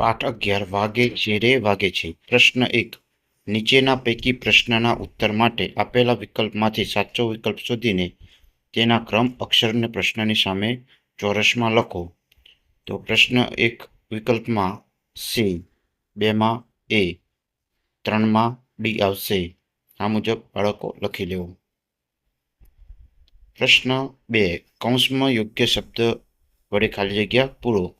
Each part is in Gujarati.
પાઠ અગિયાર વાગે છે રે વાગે છે. પ્રશ્ન એક. નીચેના પૈકી પ્રશ્નના ઉત્તર માટે આપેલા વિકલ્પમાંથી સાચો વિકલ્પ શોધીને તેના ક્રમ અક્ષરને પ્રશ્નની સામે ચોરસમાં લખો. તો પ્રશ્ન એક વિકલ્પમાં સી. બેમાં એ. ત્રણમાં ડી આવશે. આ મુજબ બાળકો લખી લેવો. પ્રશ્ન બે. કૌંસમાં યોગ્ય શબ્દ વડે ખાલી જગ્યા પૂરો.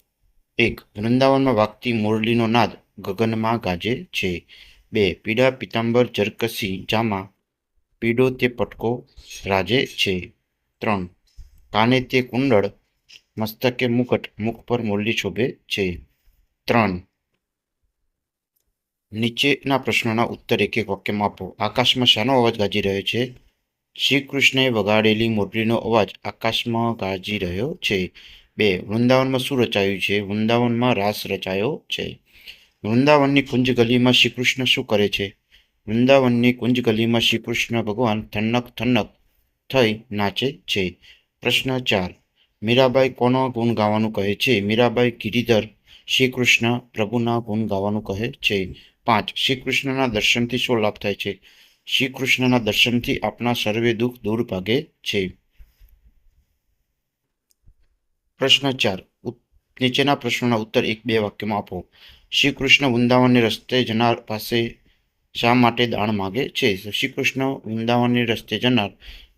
એક વૃંદાવનમાં વાગતી મુરલીનો નાદ ગગનમાં ગાજે છે. બે, પીડા પિતાંબર જરકસી જામાં પીડો તે પટકો રાજે છે. ત્રણ કાને તે કુંડળ મસ્તકે મુકટ મુખ પર મુરલી શોભે છે. ત્રણ, નીચેના પ્રશ્નોના ઉત્તર એક એક વાક્યમાં આપો. આકાશમાં શાનો અવાજ ગાજી રહ્યો છે? શ્રી કૃષ્ણે વગાડેલી મુરલીનો અવાજ આકાશમાં ગાજી રહ્યો છે. બે, વૃંદાવનમાં શું રચાયું છે? વૃંદાવનમાં રાસ રચાયો છે. વૃંદાવનની કુંજ ગલીમાં શ્રી કૃષ્ણ શું કરે છે? વૃંદાવનની કુંજ ગલીમાં શ્રી કૃષ્ણ ભગવાન થન્નક થન્નક થઈ નાચે છે. પ્રશ્ન ચાર. મીરાબાઈ કોનો ગુણ ગાવાનું કહે છે? મીરાબાઈ ગિરિધર શ્રી કૃષ્ણ પ્રભુના ગુણ ગાવાનું કહે છે. પાંચ. શ્રીકૃષ્ણના દર્શનથી શું લાભ થાય છે? શ્રી કૃષ્ણના દર્શનથી આપણા સર્વે દુઃખ દૂર ભાગે છે. પ્રશ્ન ચાર. નીચેના પ્રશ્નોના ઉત્તર એક, બે વાક્યમાં આપો. શ્રી કૃષ્ણ વૃંદાવનની રસ્તે જનાર પાસે શા માટે દાન માગે છે? શ્રી કૃષ્ણ વૃંદાવનની રસ્તે જનાર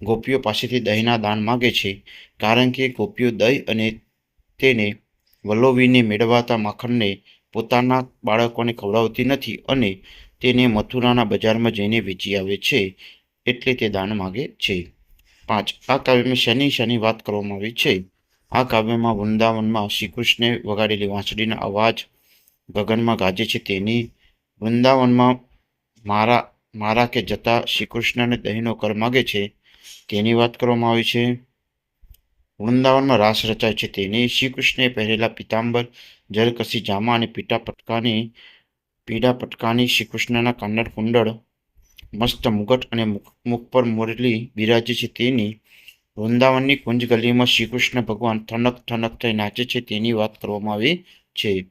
ગોપીઓ પાસેથી દહીંના દાન માગે છે. કારણ કે ગોપીઓ દહીં અને તેને વલોવીને મેળવાતા માખણને પોતાના બાળકોને ખવડાવતી નથી અને તેને મથુરાના બજારમાં જઈને વેચી આવે છે એટલે તે દાન માગે છે. પાંચ. આ કાવ્યમાં શેની શેની વાત કરવામાં આવી છે. આ કાવ્યમાં વૃંદાવનમાં શ્રીકૃષ્ણે વગાડેલી વાંસળીનો અવાજ ગગનમાં ગાજે છે. તેની વૃંદાવનમાં મારા મારા કે જતા શ્રીકૃષ્ણને દહીંનો કર માગે છે, તેની વાત કરવામાં આવી છે. વૃંદાવનમાં રાસ રચાય છે. તેની શ્રીકૃષ્ણે પહેરેલા પિતાંબર જરકસી જામા અને પીટા પટકાની, પીડા પટકાની શ્રીકૃષ્ણના કાંડળ કુંડળ મસ્ત મુગટ અને મુખ પર મુરલી બિરાજે છે. તેની વૃંદાવનની કુંજ ગલીમાં શ્રીકૃષ્ણ ભગવાન ઠનક ઠનક થઈ નાચે છે તેની વાત કરવામાં આવી છે.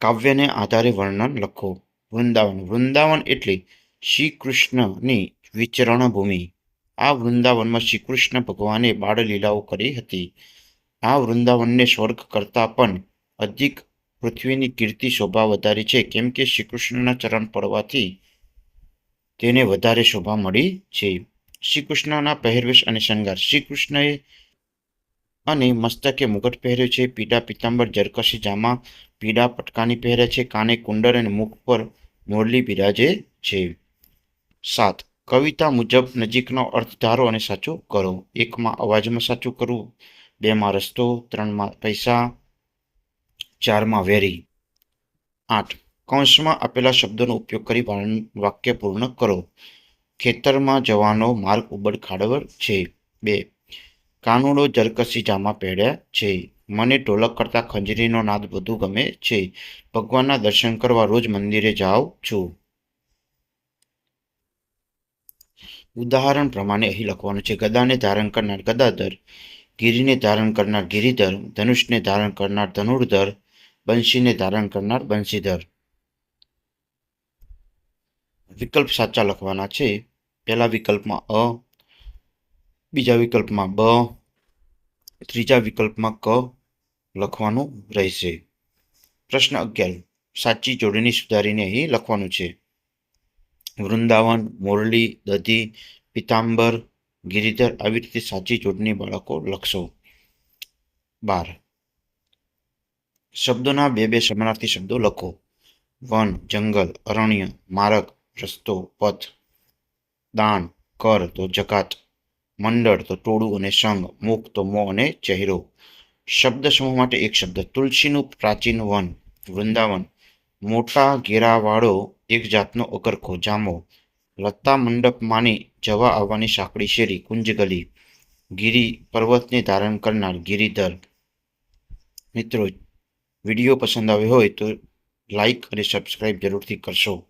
કાવ્યને આધારે વર્ણન લખો. વૃંદાવન. વૃંદાવન એટલે શ્રી કૃષ્ણની વિચરણ ભૂમિ આ વૃંદાવનમાં શ્રી કૃષ્ણ ભગવાને બાળલીલાઓ કરી હતી. આ વૃંદાવનને સ્વર્ગ કરતાં પણ અધિક પૃથ્વીની કીર્તિ શોભા વધારી છે. કેમ કે શ્રી કૃષ્ણના ચરણ પડવાથી તેને વધારે શોભા મળી છે. શ્રી કૃષ્ણના પહેરવેશ અને શણગાર. શ્રી કૃષ્ણએ અને મસ્તકે મુગટ પહેર્યો છે. પીડા પિતાંબર જરકશી જામા પીડા પટકાની પહેરે છે. કાને કુંડર અને મુખ પર મોરલી બિરાજે છે. સાત. કવિતા મુજબ નજીકનો અર્થ ધારો અને સાચો કરો. એકમાં અવાજમાં સાચું કરવું, બેમાં રસ્તો, ત્રણમાં પૈસા, ચારમાં વેરી. આઠ. કૌંસમાં આપેલા શબ્દોનો ઉપયોગ કરી વાક્ય પૂર્ણ કરો. ખેતરમાં જવાનો માર્ગ ઉબડ ખાડવર છે. બે. કાનુડો જરકસી જામા પહેર્યા છે. મને ઢોલક કરતા ખંજરીનો નાદ વધુ ગમે છે. ભગવાનના દર્શન કરવા રોજ મંદિરે જાઉં છું. ઉદાહરણ પ્રમાણે અહીં લખવાનું છે. ગદાને ધારણ કરનાર ગદાધર, ગિરીને ધારણ કરનાર ગિરિધર, ધનુષને ધારણ કરનાર ધનુર્ધર, બંશીને ધારણ કરનાર બંશીધર. વિકલ્પ સાચા લખવાના છે. પહેલા વિકલ્પમાં અ, બીજા વિકલ્પમાં બ, ત્રીજા વિકલ્પમાં ક લખવાનું રહેશે. પ્રશ્ન અગિયાર, સાચી જોડણી સુધારીને અહીં લખવાનું છે. વૃંદાવન, મોરલી, દધી, પિતાંબર, ગિરિધર આવી રીતે સાચી જોડણી બાળકો લખશો. બાર, શબ્દોના બે બે સમાનાર્થી શબ્દો લખો. વન, જંગલ, અરણ્ય, માર્ગ રસ્તો, પથ, દાન, કર તો જકાત, મંડળ તો ટોળું અને સંઘ મુખ તો મો અને ચહેરો. શબ્દ સમૂહ માટે એક શબ્દ, તુલસીનું પ્રાચીન વન, વૃંદાવન. મોટા ઘેરાવાળો એક જાતનો અકરખો જામો. લતા મંડપમાંની જવા આવવાની સાંકડી શેરી કુંજ ગલી ગિરી પર્વતને ધારણ કરનાર ગિરિધર. મિત્રો, વીડિયો પસંદ આવ્યો હોય તો લાઈક અને સબસ્ક્રાઈબ જરૂરથી કરશો.